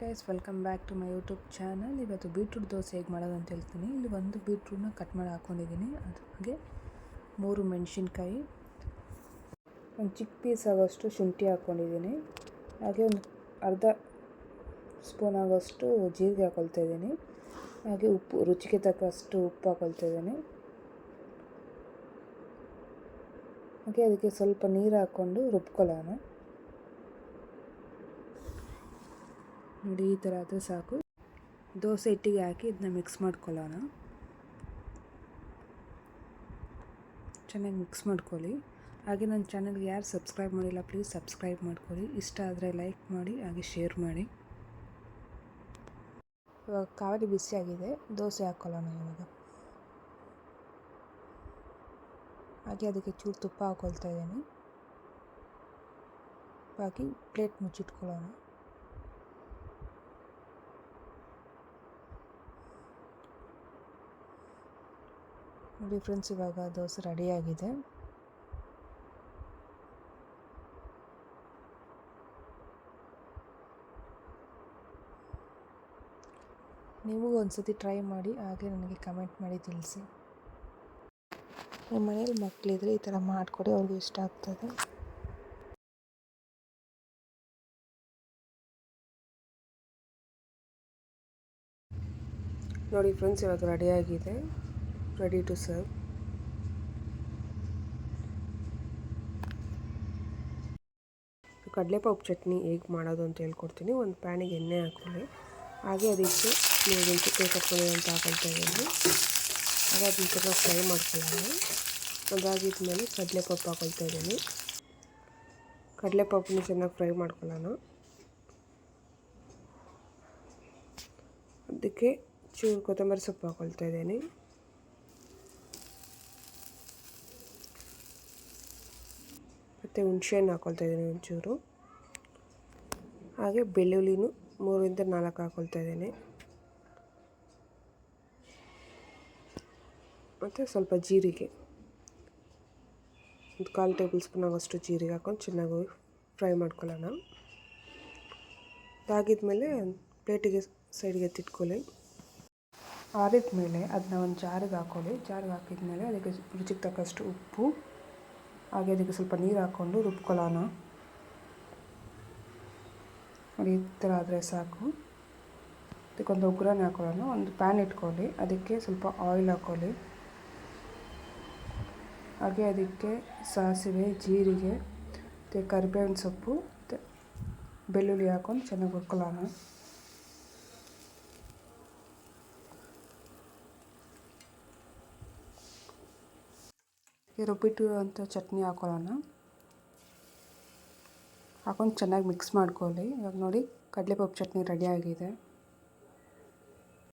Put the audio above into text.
Guys welcome back to my YouTube channel ಇವತ್ತು beetroot dosa ಹೇಗೆ ಮಾಡೋದು ಅಂತ ಹೇಳ್ತೀನಿ. ಇಲ್ಲಿ ಒಂದು ಬೀಟ್ರೂಟ್ನ ಕಟ್ ಮಾಡಿ ಹಾಕ್ಕೊಂಡಿದ್ದೀನಿ ಅದಕ್ಕೆ ಮೂರು ಮೆಣಸಿನ್ಕಾಯಿ, ಒಂದು ಚಿಕ್ಕ ಪೀಸ್ ಆಗೋಷ್ಟು ಶುಂಠಿ ಹಾಕ್ಕೊಂಡಿದ್ದೀನಿ ಹಾಗೆ ಒಂದು ಅರ್ಧ ಸ್ಪೂನ್ ಆಗೋಷ್ಟು ಜೀರಿಗೆ ಹಾಕ್ಕೊಳ್ತಾ ಇದ್ದೀನಿ. ಹಾಗೆ ಉಪ್ಪು, ರುಚಿಗೆ ತಕ್ಕಷ್ಟು ಉಪ್ಪು ಹಾಕ್ಕೊಳ್ತಾ ಇದ್ದೀನಿ. ಹಾಗೆ ಅದಕ್ಕೆ ಸ್ವಲ್ಪ ನೀರು ಹಾಕ್ಕೊಂಡು ರುಬ್ಕೊಳ್ಳೋಣ. ನೋಡಿ, ಈ ಥರ ಆದರೆ ಸಾಕು. ದೋಸೆ ಹಿಟ್ಟಿಗೆ ಹಾಕಿ ಇದನ್ನ ಮಿಕ್ಸ್ ಮಾಡ್ಕೊಳ್ಳೋಣ. ಚೆನ್ನಾಗಿ ಮಿಕ್ಸ್ ಮಾಡ್ಕೊಳ್ಳಿ. ಹಾಗೆ ನನ್ನ ಚಾನಲ್ಗೆ ಯಾರು ಸಬ್ಸ್ಕ್ರೈಬ್ ಮಾಡಿಲ್ಲ ಪ್ಲೀಸ್ ಸಬ್ಸ್ಕ್ರೈಬ್ ಮಾಡ್ಕೊಳ್ಳಿ. ಇಷ್ಟ ಆದರೆ ಲೈಕ್ ಮಾಡಿ, ಹಾಗೆ ಶೇರ್ ಮಾಡಿ. ಇವಾಗ ಕಾವಲಿ ಬಿಸಿಯಾಗಿದೆ ದೋಸೆ ಹಾಕ್ಕೊಳ್ಳೋಣ ಇವಾಗ. ಹಾಗೆ ಅದಕ್ಕೆ ಚೂರು ತುಪ್ಪ ಹಾಕ್ಕೊಳ್ತಾ ಇದ್ದೀನಿ. ಹಾಕಿ ಪ್ಲೇಟ್ ಮುಚ್ಚಿಟ್ಕೊಳ್ಳೋಣ. ನೋಡಿ ಫ್ರೆಂಡ್ಸ್, ಇವಾಗ ದೋಸೆ ರೆಡಿಯಾಗಿದೆ ನೀವು ಒಂದ್ಸತಿ ಟ್ರೈ ಮಾಡಿ, ಹಾಗೆ ನನಗೆ ಕಮೆಂಟ್ ಮಾಡಿ ತಿಳಿಸಿ. ನಿಮ್ಮ ಮನೇಲಿ ಮಕ್ಕಳಿದ್ರೆ ಈ ಥರ ಮಾಡಿಕೊಡಿ, ಅವ್ರಿಗೆ ಇಷ್ಟ ಆಗ್ತದೆ. ನೋಡಿ ಫ್ರೆಂಡ್ಸ್, ಇವಾಗ ರೆಡಿಯಾಗಿದೆ ರೆಡಿ ಟು ಸರ್ವ್ ಕಡಲೆಪಪ್ಪು ಚಟ್ನಿ ಹೇಗೆ ಮಾಡೋದು ಅಂತ ಹೇಳ್ಕೊಡ್ತೀನಿ. ಒಂದು ಪ್ಯಾನಿಗೆ ಎಣ್ಣೆ ಹಾಕ್ಕೊಳ್ಳಿ. ಹಾಗೆ ಅದಕ್ಕೆ ನೀವು ಮೆಣಸಿನ್ಕಾಯಿ ಕಟ್ಕೊಳ್ಳಿ ಅಂತ ಹಾಕೊಳ್ತಾ ಇದ್ದೀನಿ. ಹಾಗೆ ಅದನ್ನ ಸ್ವಲ್ಪ ಫ್ರೈ ಮಾಡ್ಕೊಳ್ಳೋಣ. ಅದಾಗಿದ್ಮೇಲೆ ಕಡಲೆಪಾಪು ಹಾಕೊಳ್ತಾ ಇದ್ದೀನಿ. ಕಡಲೆಪಪ್ಪನ್ನ ಚೆನ್ನಾಗಿ ಫ್ರೈ ಮಾಡ್ಕೊಳ್ಳೋಣ. ಅದಕ್ಕೆ ಚೂರು ಕೊತ್ತಂಬರಿ ಸೊಪ್ಪು ಹಾಕೊಳ್ತಾ ಇದ್ದೀನಿ. ಮತ್ತು ಹುಣಸೆಹಣ್ಣು ಹಾಕ್ಕೊಳ್ತಾ ಇದ್ದೀನಿ ಒಂಚೂರು. ಹಾಗೆ ಬೆಳ್ಳುಳ್ಳಿನೂ ಮೂರಿಂದ ನಾಲ್ಕು ಹಾಕ್ಕೊಳ್ತಾ ಇದ್ದೀನಿ. ಮತ್ತು ಸ್ವಲ್ಪ ಜೀರಿಗೆ. ಒಂದು ಕಾಲು ಟೇಬಲ್ ಸ್ಪೂನ್ ಆಗೋಷ್ಟು ಜೀರಿಗೆ ಹಾಕ್ಕೊಂಡು ಚೆನ್ನಾಗಿ ಫ್ರೈ ಮಾಡ್ಕೊಳ್ಳೋಣ. ಅದಾಗಿದ್ಮೇಲೆ ಪ್ಲೇಟಿಗೆ ಸೈಡ್ಗೆ ಎತ್ತಿಟ್ಕೊಳ್ಳಿ. ಆರಿದ ಮೇಲೆ ಅದನ್ನ ಒಂದು ಜಾರಿಗೆ ಹಾಕೊಳ್ಳಿ. ಜಾರಿಗೆ ಹಾಕಿದ್ಮೇಲೆ ಅದಕ್ಕೆ ರುಚಿಗೆ ತಕ್ಕಷ್ಟು ಉಪ್ಪು. ಹಾಗೆ ಅದಕ್ಕೆ ಸ್ವಲ್ಪ ನೀರು ಹಾಕ್ಕೊಂಡು ರುಬ್ಕೊಳ್ಳೋಣ. ನೋಡಿ, ಈ ಥರ ಆದರೆ ಸಾಕು. ಅದಕ್ಕೊಂದು ಒಗ್ಗರಣೆ ಹಾಕೊಳ್ಳೋಣ. ಒಂದು ಪ್ಯಾನ್ ಇಟ್ಕೊಳ್ಳಿ. ಅದಕ್ಕೆ ಸ್ವಲ್ಪ ಆಯಿಲ್ ಹಾಕ್ಕೊಳ್ಳಿ ಹಾಗೆ ಅದಕ್ಕೆ ಸಾಸಿವೆ, ಜೀರಿಗೆ, ಮತ್ತು ಕರಿಬೇವಿನ ಸೊಪ್ಪು, ಮತ್ತು ಬೆಳ್ಳುಳ್ಳಿ ಹಾಕೊಂಡು ಚೆನ್ನಾಗಿ ಹುರ್ಕೊಳ್ಳೋಣ. ರುಬ್ಬಿಟ್ಟು ಅಂತ ಚಟ್ನಿ ಹಾಕೊಳ್ಳೋಣ. ಹಾಕೊಂಡು ಚೆನ್ನಾಗಿ ಮಿಕ್ಸ್ ಮಾಡ್ಕೊಳ್ಳಿ. ಇವಾಗ ನೋಡಿ ಕಡಲೆಪಪ್ಪು ಚಟ್ನಿ ರೆಡಿಯಾಗಿದೆ